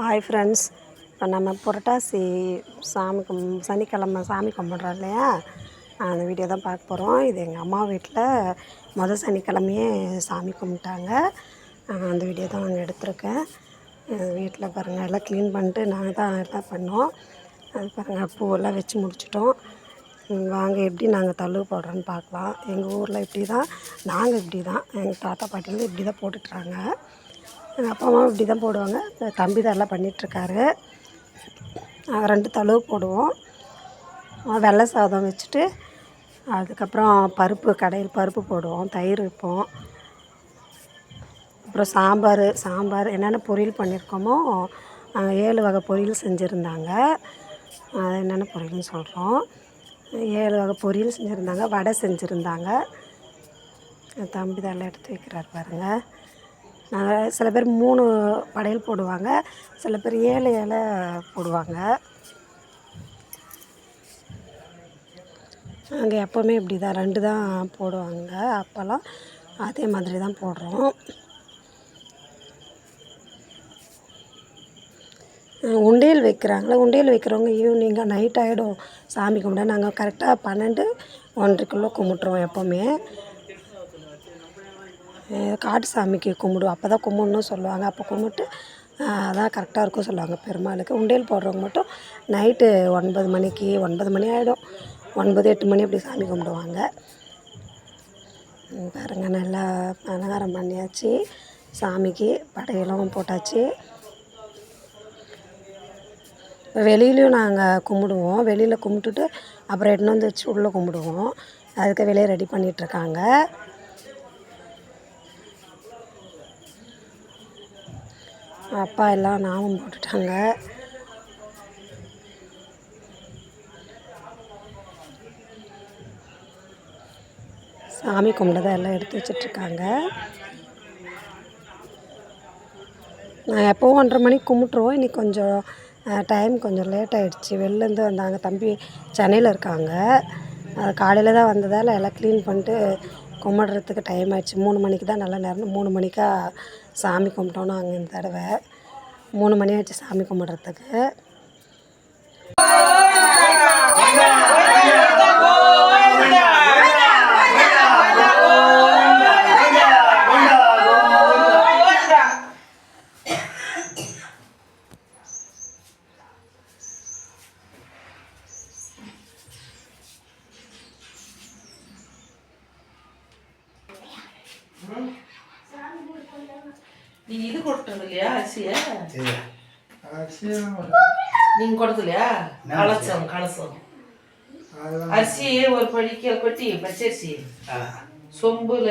Hi friends இப்போ நம்ம புரட்டாசி சாமி கும் சனிக்கிழமை சாமி கும்பிட்றோம் இல்லையா? அந்த வீடியோ தான் பார்க்க போகிறோம் இது எங்கள் அம்மா வீட்டில் மொதல் சனிக்கிழமையே சாமி கும்பிட்டாங்க. அந்த வீடியோ தான் நாங்கள் எடுத்திருக்கேன். வீட்டில் பாருங்கள் எல்லாம் க்ளீன் பண்ணிட்டு நாங்கள் தான் எல்லாம் பண்ணோம். அது பாருங்கள் பூவெல்லாம் வச்சு முடிச்சிட்டோம். வாங்க எப்படி நாங்கள் தள்ளு போடுறோன்னு பார்க்கலாம். எங்கள் ஊரில் இப்படி தான் நாங்கள் இப்படி தான் எங்கள் தாத்தா பாட்டிலேருந்து இப்படி தான் போட்டுட்றாங்க எங்கள் அப்பா அம்மா இப்படி தான் போடுவாங்க. தம்பி தான் எல்லாம் பண்ணிகிட்ருக்காரு நாங்கள் ரெண்டு தழுவு போடுவோம். வெள்ளை சாதம் வச்சுட்டு அதுக்கப்புறம் பருப்பு கடையில் பருப்பு போடுவோம். தயிர் வைப்போம். அப்புறம் சாம்பார் சாம்பார் என்னென்ன பொரியல் பண்ணியிருக்கோமோ அஹ் ஏழு வகை பொரியல் செஞ்சுருந்தாங்க. அது என்னென்ன பொரியல்னு சொல்கிறோம் ஏழு வகை பொரியல் செஞ்சுருந்தாங்க. வடை செஞ்சுருந்தாங்க. தம்பி தான் எல்லாம் எடுத்து வைக்கிறார் பாருங்கள் நாங்கள் சில பேர் மூணு படையல் போடுவாங்க. சில பேர் ஏழு இலை போடுவாங்க. நாங்கள் எப்போவுமே இப்படி தான் ரெண்டு தான் போடுவாங்க. அப்போல்லாம் அதே மாதிரி தான் போடுறோம். அஹ் உண்டியல் வைக்கிறாங்களே உண்டியல் வைக்கிறவங்க ஈவினிங்காக நைட் ஆகிடும் சாமி கும்பிட நாங்கள் கரெக்டாக பன்னெண்டு ஒன்றரைக்குள்ளே கும்பிட்ருவோம் எப்போவுமே. காட்டு சாமிக்கு கும்பிடுவோம். அப்போ தான் கும்பிடணும் சொல்லுவாங்க. அப்போ கும்பிட்டு அதான் கரெக்டாக இருக்கும் சொல்லுவாங்க பெருமாளுக்கு. உண்டியல் போடுறவங்க மட்டும் நைட்டு ஒன்பது மணிக்கு ஒன்பது மணி ஆகிடும் ஒன்பது எட்டு மணி அப்படி சாமி கும்பிடுவாங்க. பாருங்க நல்லா அலங்காரம் பண்ணியாச்சு. சாமிக்கு படையெல்லாம் போட்டாச்சு. வெளியிலையும் நாங்கள் கும்பிடுவோம். வெளியில் கும்பிட்டுட்டு அப்புறம் எடுத்துன்னு வந்து வச்சு உள்ளே கும்பிடுவோம். அதுக்கு வெளியே ரெடி பண்ணிகிட்ருக்காங்க அப்பா எல்லாம் நாமம் போட்டுட்டாங்க. சாமி கும்பிட்டதை எல்லாம் எடுத்து வச்சிட்ருக்காங்க. நான் எப்போவும் ஒன்றரை மணிக்கு கும்பிட்ருவோம் இன்றைக்கி கொஞ்சம் டைம் கொஞ்சம் லேட் ஆகிடுச்சி வெளிலேருந்து வந்தாங்க. தம்பி சென்னையில் இருக்காங்க. அது காலையில் தான் வந்ததால் எல்லாம் க்ளீன் பண்ணிட்டு கும்பிட்றதுக்கு டைம் ஆயிடுச்சு. மூணு மணிக்கு தான் நல்ல நேரம். மூணு மணிக்கா சாமி கும்பிட்டோம் நாங்கள் இந்த தடவை. மூணு மணி ஆயிடுச்சு சாமி கும்பிட்றதுக்கு. நீங்க இது கொடுத்தது இல்லையா அரிசிய? நீங்க இல்லையா கலசம் கலசம். அரிசி ஒரு படிக்க கொட்டி பச்சரிசி. ஆ. சொம்புல.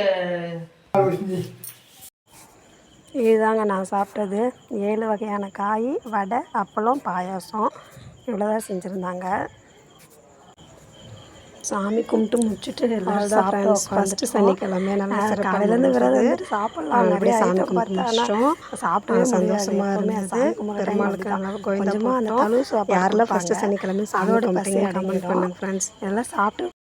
இதுதாங்க நான் சாப்பிட்டது. ஏழு வகையான காய் வடை அப்பளம் பாயாசம். இவ்வளோதான் செஞ்சுருந்தாங்க. சாமி கும்பிட்டு முடிச்சுட்டு எல்லாரும் ஃபஸ்ட்டு சனிக்கிழமை நல்லா காலையிலேருந்து விரதம் சாப்பிட்லாம். அப்படியே சாமி கும்பிட்டு முடிச்சிட்டோம். சந்தோஷமாக இருந்தது. பெருமாளுக்கு கொஞ்சமாக அந்த யாரெல்லாம் ஃபஸ்ட்டு சனிக்கிழமை சாமி கும்பிட்டீங்க கமெண்ட் பண்ணுங்க ஃப்ரெண்ட்ஸ் எல்லாம் சாப்பிட்டு